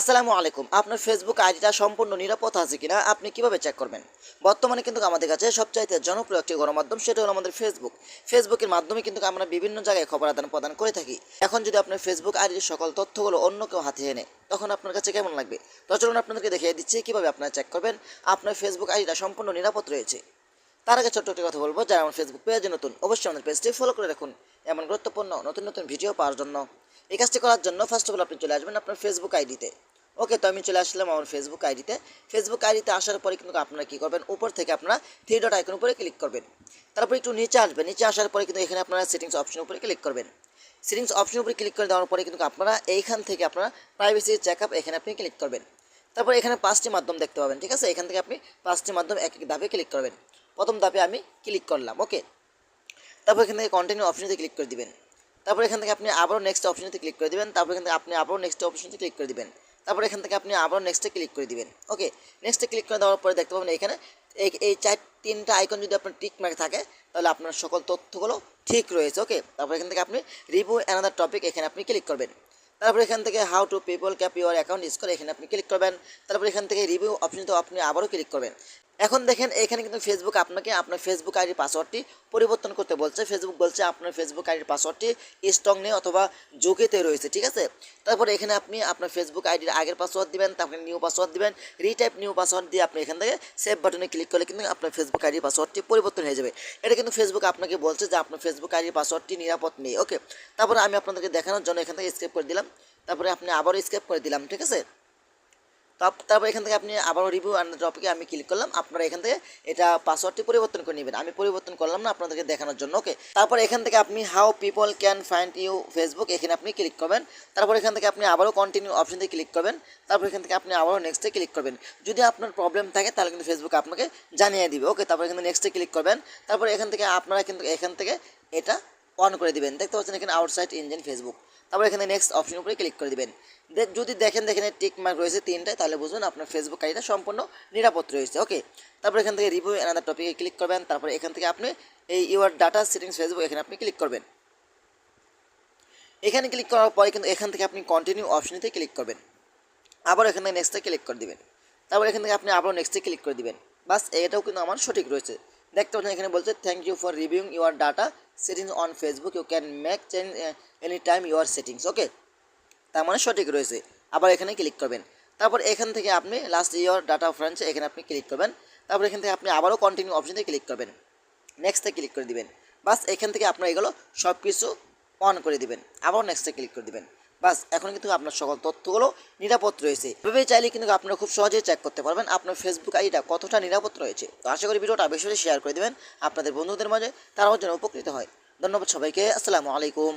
আসসালামু আলাইকুম। আপনার ফেসবুক আইডিটা সম্পূর্ণ নিরাপদ আছে কিনা আপনি কীভাবে চেক করবেন? বর্তমানে কিন্তু আমাদের কাছে সবচাইতে জনপ্রিয় একটি গণমাধ্যম, সেটা হলো আমাদের ফেসবুক ফেসবুকের মাধ্যমে কিন্তু আমরা বিভিন্ন জায়গায় খবর আদান প্রদান করে থাকি। এখন যদি আপনার ফেসবুক আইডির সকল তথ্যগুলো অন্য কেউ হাতে এনে, তখন আপনার কাছে কেমন লাগবে? তো চলুন আপনাদেরকে দেখিয়ে দিচ্ছি, কীভাবে আপনারা চেক করবেন? আপনার ফেসবুক আইডিটা সম্পূর্ণ নিরাপদ রয়েছে। তার আগে ছোট্ট একটি কথা বলব, যারা আমার ফেসবুক পেজে নতুন, অবশ্যই আমাদের পেজটি ফলো করে রাখুন। এমন গুরুত্বপূর্ণ, নতুন নতুন ভিডিও পাওয়ার জন্য। এই কাজটি করার জন্য ফার্স্ট অফ অল আপনি চলে আসবেন আপনার ফেসবুক আইডিতে ওকে তো আমি চলে আসলাম আমার ফেসবুক আইডিতে। ফেসবুক আইডিতে আসার পরে কিন্তু আপনারা কী করবেন? উপর থেকে আপনারা থ্রি ডট আইকন উপরে ক্লিক করবেন। তারপর একটু নিচে আসবেন। নিচে আসার পরে কিন্তু এখানে আপনারা সেটিংস অপশন উপরে ক্লিক করবেন। সেটিংস অপশন উপরে ক্লিক করে দেওয়ার পরে কিন্তু আপনারা এইখান থেকে আপনারা প্রাইভেসি চেক আপ এখানে আপনি ক্লিক করবেন। তারপর এখানে পাঁচটি মাধ্যম দেখতে পাবেন, ঠিক আছে? এখান থেকে আপনি পাঁচটি মাধ্যম এক এক ধাপে ক্লিক করবেন। প্রথম ধাপে আমি ক্লিক করলাম ওকে তারপর এখান থেকে কন্টিনিউ অপশনেতে ক্লিক করে দিবেন। তারপর এখান থেকে আপনি আবারও নেক্সট অপশনেতে ক্লিক করে দিবেন। তারপর এখান থেকে আপনি আবারও নেক্সট অপশনেতে ক্লিক করে দিবেন। তারপর এখান থেকে আপনি আবার নেক্সটে ক্লিক করে দিবেন। ওকে নেক্সটে ক্লিক করে দেওয়ার পরে দেখতে পাবেন এখানে এই চার তিনটা আইকন যদি আপনার টিক মার্ক থাকে, তাহলে আপনার সকল তথ্যগুলো ঠিক রয়েছে। ওকে তারপর এখান থেকে আপনি রিভিউ অ্যানাদার টপিক এখানে আপনি ক্লিক করবেন। তারপর এখান থেকে how to people cap your account score এখানে আপনি ক্লিক করবেন। তারপর এখান থেকে রিভিউ অপশনতে আপনি আবারও ক্লিক করবেন। এখন দেখেন, এখানে কিন্তু ফেসবুক আপনাকে আপনার ফেসবুক আইডির পাসওয়ার্ডটি পরিবর্তন করতে বলছে। ফেসবুক বলছে আপনার ফেসবুক আইডির পাসওয়ার্ডটি স্ট্রং নেই অথবা ঝুঁকিতে রয়েছে, ঠিক আছে? তারপরে এখানে আপনি আপনার ফেসবুক আইডির আগের পাসওয়ার্ড দিবেন, তারপরে নিউ পাসওয়ার্ড দিবেন রিটাইপ নিউ পাসওয়ার্ড দিয়ে আপনি এখান থেকে সেভ বাটনে ক্লিক করলে কিন্তু আপনার ফেসবুক আইডির পাসওয়ার্ডটি পরিবর্তন হয়ে যাবে। এটা কিন্তু ফেসবুক আপনাকে বলছে যে আপনার ফেসবুক আইডির পাসওয়ার্ডটি নিরাপদ নেই ওকে তারপরে আমি আপনাদেরকে দেখানোর জন্য এখান থেকে স্কেপ করে দিলাম। তারপরে আপনি আবারও স্কেপ করে দিলাম, ঠিক আছে? তারপর এখান থেকে আপনি আবারও রিভিউ অ্যান্ড টপিকে আমি ক্লিক করলাম। আপনারা এখান থেকে এটা পাসওয়ার্ডটি পরিবর্তন করে নেবেন। আমি পরিবর্তন করলাম না আপনাদেরকে দেখানোর জন্য ওকে তারপর এখান থেকে আপনি how people can find you Facebook এখানে আপনি ক্লিক করবেন। তারপর এখান থেকে আপনি আবারও কন্টিনিউ অপশানে ক্লিক করবেন। তারপর এখান থেকে আপনি আবারও নেক্সটে ক্লিক করবেন। যদি আপনার প্রবলেম থাকে, তাহলে কিন্তু ফেসবুক আপনাকে জানিয়ে দিবে ওকে তারপর এখানে নেক্সটে ক্লিক করবেন। তারপর এখান থেকে আপনারা কিন্তু এখান থেকে এটা অন করে দিবেন। দেখতে পাচ্ছেন এখানে আউটসাইড ইঞ্জিন ফেসবুক তারপর এখানে নেক্সট অপশন উপরে ক্লিক করে দিবেন। যদি দেখেন দেখেন টিক মার্ক রয়েছে তিনটায়, তাহলে বুঝবেন আপনার ফেসবুক আইডিটা সম্পূর্ণ নিরাপদ রয়েছে। ওকে তারপর এখান থেকে রিভিউ অ্যানাদার টপিকে ক্লিক করবেন। তারপর এখান থেকে আপনি এই ইউর ডাটা সেটিংস ফেসবুক এখানে আপনি ক্লিক করবেন। এখানে ক্লিক করার পরে কিন্তু এখান থেকে আপনি কন্টিনিউ অপশনেতে ক্লিক করবেন। আবার এখান থেকে নেক্সটে ক্লিক করে দিবেন। তারপর এখান থেকে আপনি আবারও নেক্সটে ক্লিক করে দিবেন। বাস এটাও কিন্তু আমার সঠিক রয়েছে। দেখতে পাচ্ছেন এখানে বলছে thank you for reviewing your data settings on Facebook you can make change any time your settings okay তার মানে সঠিক রয়েছে। আবার এখানে ক্লিক করবেন। তারপর এখান থেকে আপনি লাস্ট ইয়ার ডাটা ফ্রেন্স এখানে আপনি ক্লিক করবেন। তারপর এখান থেকে আপনি আবারও কন্টিনিউ অপশানে ক্লিক করবেন। নেক্সটে ক্লিক করে দিবেন। বাস এখান থেকে আপনার এগুলো সব কিছু অন করে দিবেন। আবারও নেক্সটে ক্লিক করে দিবেন। বাস, এখন কিন্তু আপনার সকল তথ্যগুলো নিরাপদ রয়েছে। এভাবে চাইলে কিন্তু আপনারা খুব সহজেই চেক করতে পারবেন আপনার ফেসবুক আইডিটা কতটা নিরাপদ রয়েছে। তো আশা করি ভিডিওটা বেশি বেশি শেয়ার করে দেবেন। আপনাদের বন্ধুদের মাঝে তারাও যেন উপকৃত হয়। ধন্যবাদ সবাইকে। আসসালামু আলাইকুম।